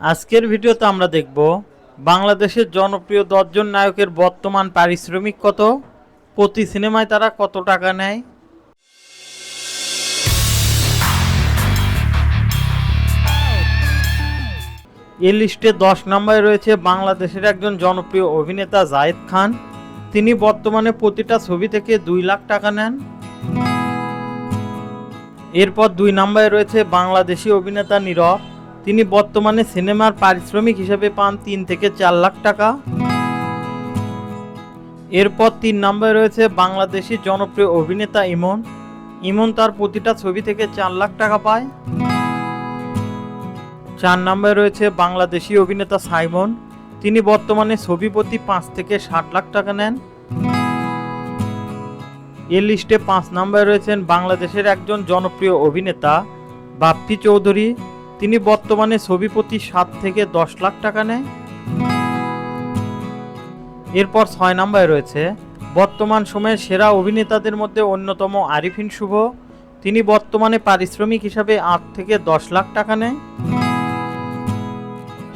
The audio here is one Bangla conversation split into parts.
আজকের ভিডিওতে আমরা দেখব বাংলাদেশের জনপ্রিয় দশজন নায়কের বর্তমান পারিশ্রমিক কত? প্রতি সিনেমায় তারা কত টাকা নেয়? এই লিস্টে দশ নম্বরে রয়েছে বাংলাদেশের একজন জনপ্রিয় অভিনেতা জায়েদ খান। তিনি বর্তমানে প্রতিটা ছবি থেকে দুই লাখ টাকা নেন। এরপর দুই নম্বরে রয়েছে বাংলাদেশি অভিনেতা নীরব। তিনি বর্তমানে সিনেমার পারিশ্রমিক হিসেবে পান তিন থেকে চার লাখ টাকা। এরপর তিন নম্বরে রয়েছে বাংলাদেশি জনপ্রিয় অভিনেতা ইমন। ইমন তার প্রতিটা ছবি থেকে চার লাখ টাকা পায়। চার নম্বরে রয়েছে বাংলাদেশি অভিনেতা সাইমন। তিনি বর্তমানে ছবি প্রতি পাঁচ থেকে ষাট লাখ টাকা নেন। এর লিস্টে পাঁচ নম্বরে রয়েছেন বাংলাদেশের একজন জনপ্রিয় অভিনেতা, বাপ্পি চৌধুরী। তিনি বর্তমানে ছবি প্রতি সাত থেকে দশ লাখ টাকা নেয়। এরপর ছয় নম্বরে রয়েছে, বর্তমান সময়ে সেরা অভিনেতাদের মধ্যে অন্যতম আরিফিন শুভ। তিনি বর্তমানে পারিশ্রমিক হিসাবে আট থেকে দশ লাখ টাকা নেয়।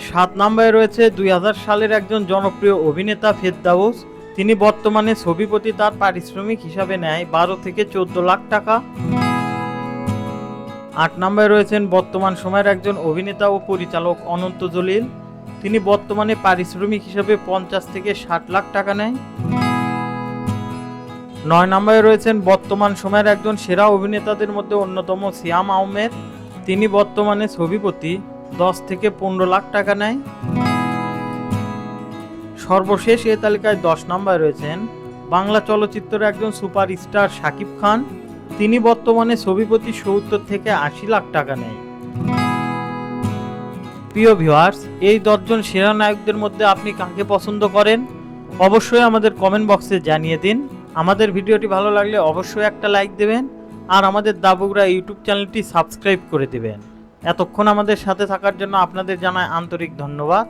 সাত নম্বরে রয়েছে দুই হাজার সালের একজন জনপ্রিয় অভিনেতা ফেরদাউস। তিনি বর্তমানে ছবি প্রতি তার পারিশ্রমিক হিসাবে নেয় বারো থেকে চোদ্দ লাখ টাকা। আট নম্বরে রয়েছেন বর্তমান সময়ের একজন অভিনেতা ও পরিচালক অনন্ত জলিল। তিনি বর্তমানে পারিশ্রমিক হিসাবে পঞ্চাশ থেকে ষাট লাখ টাকা নেয়। নয় নম্বরে রয়েছেন বর্তমান সময়ের একজন সেরা অভিনেতাদের মধ্যে অন্যতম সিয়াম আহমেদ। তিনি বর্তমানে ছবি প্রতি দশ থেকে পনেরো লাখ টাকা নেয়। সর্বশেষ এ তালিকায় দশ নম্বরে রয়েছেন বাংলা চলচ্চিত্রের একজন সুপারস্টার শাকিব খান। তিনি বর্তমানে ছবি প্রতি সত্তর থেকে আশি লাখ টাকা নেয়। প্রিয় ভিউয়ার্স এই দশজন সেরা নায়কদের মধ্যে আপনি কাকে পছন্দ করেন? অবশ্যই আমাদের কমেন্ট বক্সে জানিয়ে দিন। আমাদের ভিডিওটি ভালো লাগলে অবশ্যই একটা লাইক দেবেন আর আমাদের দাবুগরা ইউটিউব চ্যানেলটি সাবস্ক্রাইব করে দেবেন। এতক্ষণ আমাদের সাথে থাকার জন্য আপনাদের জানায় আন্তরিক ধন্যবাদ।